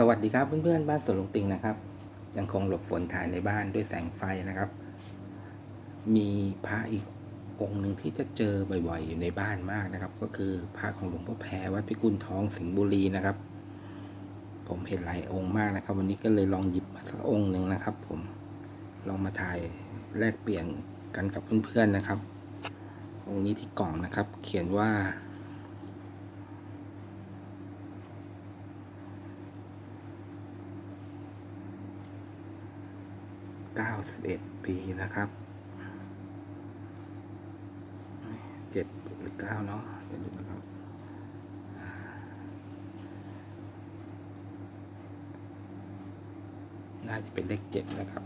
สวัสดีครับเพื่อนๆบ้านสวนลงติงนะครับ ยังคงหลบฝนถ่ายในบ้านด้วยแสงไฟนะครับ มีพระอีกองค์หนึ่งที่จะเจอบ่อยๆ อยู่ในบ้านมากนะครับ ก็คือพระของหลวงพ่อแพรวัดพิกุลทองสิงห์บุรีนะครับ ผมเห็นหลายองค์มากนะครับ วันนี้ก็เลยลองหยิบมาสักองค์หนึ่งนะครับ ผมลองมาถ่ายแลกเปลี่ยนกันกับเพื่อนๆนะครับ องค์นี้ที่กล่องนะครับ เขียนว่า 91 ปีนะครับเจ็ดหรือเก้าเนาะเดี๋ยวดูนะครับน่าจะเป็นเลขเจ็ดนะครับ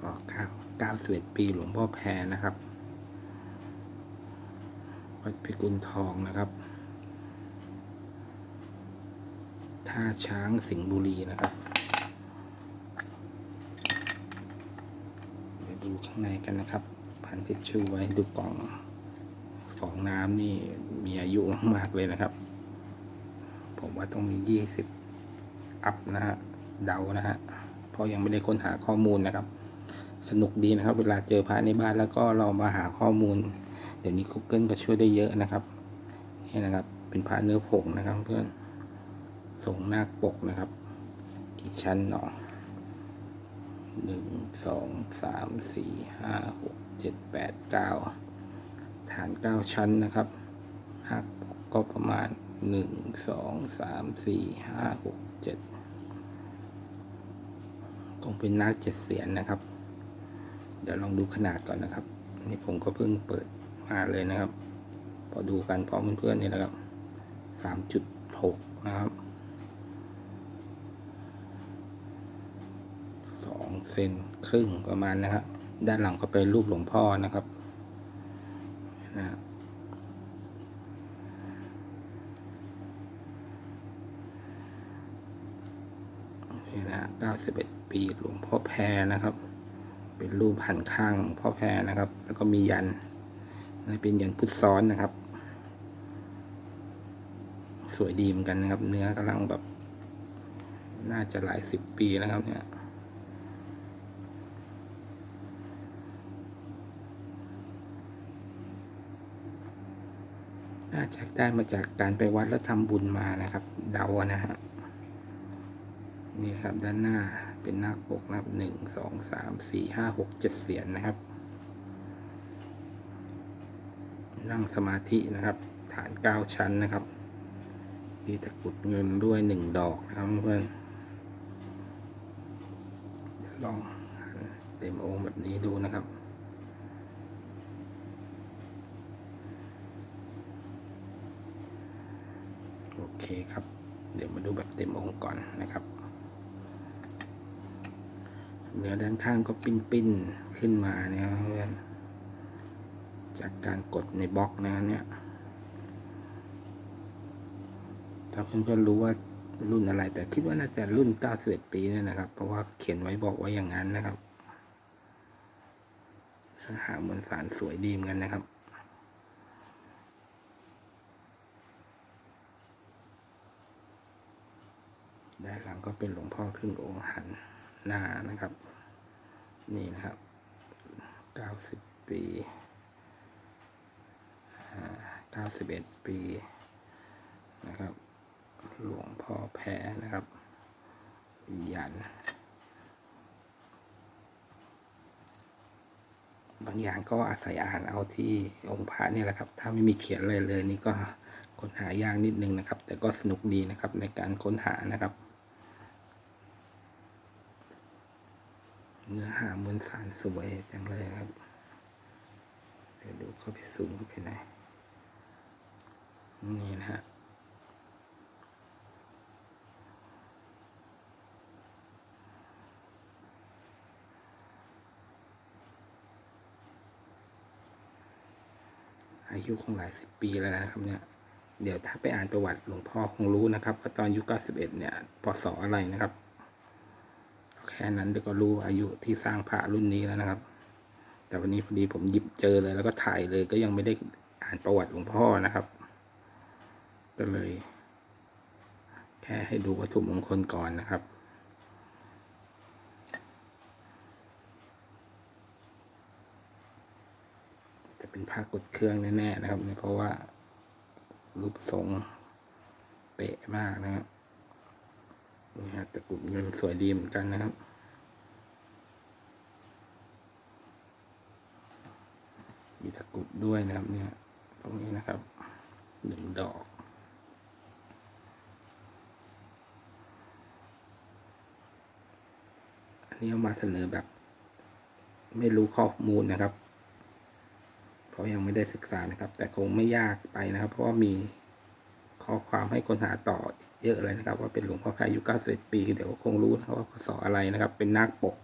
ก็เก้าเก้าสิบเอ็ดปีหลวงพ่อแพรนะครับ วัดพิกุลทองนะครับท่าช้างสิงห์บุรีนะครับ เดี๋ยวดู ข้างในกันนะครับ พันทิชชู่ไว้ดูกล่องฟองน้ำนี่มีอายุมากเลยนะครับ ผมว่าต้องมียี่สิบอัพนะฮะเดานะฮะเพราะยังไม่ได้ค้นหาข้อมูลนะครับ สนุกดีนะครับ เวลาเจอพระในบ้านแล้วก็เรามาหาข้อมูล เดี๋ยวนี้ Google ก็ช่วยได้เยอะนะครับนี่นะครับ เป็นพระเนื้อผงนะครับเพื่อนส่งหน้าปกนะครับ กี่ชั้นเนาะ หนึ่งสองสามสี่ห้าหกเจ็ดแปดเก้าฐานเก้าชั้นนะครับหักก็ประมาณหนึ่งสองสามสี่ห้าหกเจ็ดคงเป็นนาคเจ็ดเสียนนะครับ เดี๋ยวลองดูขนาดก่อนนะครับ นี่ผมก็เพิ่งเปิดมาเลยนะครับ พอดูกันพร้อมเพื่อนๆนี่แหละครับสามจุดหกนะครับ สอง เซนครึ่งประมาณนะครับ ด้านหลังก็เป็นรูปหลวงพ่อนะครับนะนี่นะเก้าสิบเอ็ดปีหลวงพ่อแพรนะครับ เป็นรูปหันข้างหลวงพ่อแพรนะครับ แล้วก็มียันนี่เป็นยันพุทธซ้อนนะครับ สวยดีเหมือนกันนะครับ เนื้อกำลังแบบ น่าจะหลายสิบปีนะครับเนี่ย น่าจะได้มาจากการไปวัดแล้วทำบุญมานะครับ เดานะฮะนี่ครับด้านหน้าเป็นหน้าปกนะครับหนึ่งสองสามสี่ห้าหกเจ็ดเสียนนะครับ นั่งสมาธินะครับ ฐานเก้าชั้นนะครับมีตะกุดเงินด้วยหนึ่งดอกนะครับเพื่อนลองเต็มองค์แบบนี้ดูนะครับ โอ เคครับ เดี๋ยวมาดูแบบเต็มองค์ก่อนนะครับ เนื้อด้านข้างก็ปิ้นปิ้นๆขึ้นมานะครับเพื่อนจากการกดในบล็อกนะเนี่ย ถ้าเพื่อนๆรู้ว่ารุ่นอะไร แต่คิดว่าน่าจะรุ่น 91 ปีนี่นะครับ เพราะว่าเขียนไว้บอกไว้อย่างนั้นนะครับเนื้อหามวลสารสวยดีเหมือนกันนะครับ ด้านหลังก็เป็นหลวงพ่อครึ่งองค์หันหน้านะครับ นี่นะครับ90ปีอ่า91ปีนะครับ หลวงพ่อแพรนะครับ ยัน บางอย่างก็อาศัยอ่านเอาที่องค์พระนี่แหละครับ ถ้าไม่มีเขียนเลยเลยนี่ก็ค้นหายากนิดนึงนะครับ แต่ก็สนุกดีนะครับในการค้นหานะครับ เนื้อหามวลสารสวยจังเลยครับ เดี๋ยวดูเข้าไปสูงเข้าไปหน่อยนี่นะฮะอายุคงหลายสิบปีแล้วนะครับเนี่ย เดี๋ยวถ้าไปอ่านประวัติหลวงพ่อคงรู้นะครับว่าตอนอายุ91เนี่ยพศอะไรนะครับ แค่นั้นเดี๋ยวก็รู้อายุที่สร้างพระรุ่นนี้แล้วนะครับ แต่วันนี้พอดีผมหยิบเจอเลย แล้วก็ถ่ายเลยก็ยังไม่ได้อ่านประวัติหลวงพ่อนะครับ ก็เลย แค่ให้ดูวัตถุมงคลก่อนนะครับจะเป็นผ้ากดเครื่องแน่ๆนะครับเนี่ยเพราะว่ารูปทรงเป๊ะมากนะครับ นี่ฮะตะกรุดเงินสวยดีเหมือนกันนะครับ มีตะกรุดด้วยนะครับเนี่ยตรงนี้นะครับหนึ่งดอกอันนี้เอามาเสนอแบบ ไม่รู้ข้อมูลนะครับ เพราะยังไม่ได้ศึกษานะครับ แต่คงไม่ยากไปนะครับ เพราะว่ามี ข้อความให้คนหาต่อเยอะเลยนะครับ ว่าเป็นหลวงพ่อแพรอายุ91ปี เดี๋ยวคงรู้นะว่าพศอะไรนะครับ เป็นนาคปก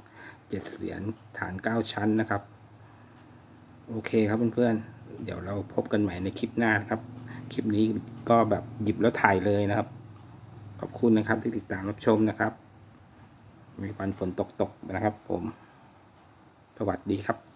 เจ็ดเสียนฐานเก้าชั้นนะครับ โอเคครับเพื่อนๆ เดี๋ยวเราพบกันใหม่ในคลิปหน้านะครับ คลิปนี้ก็แบบหยิบแล้วถ่ายเลยนะครับ ขอบคุณนะครับที่ติดตามรับชมนะครับ มีวันฝนตกๆนะครับผม สวัสดีครับ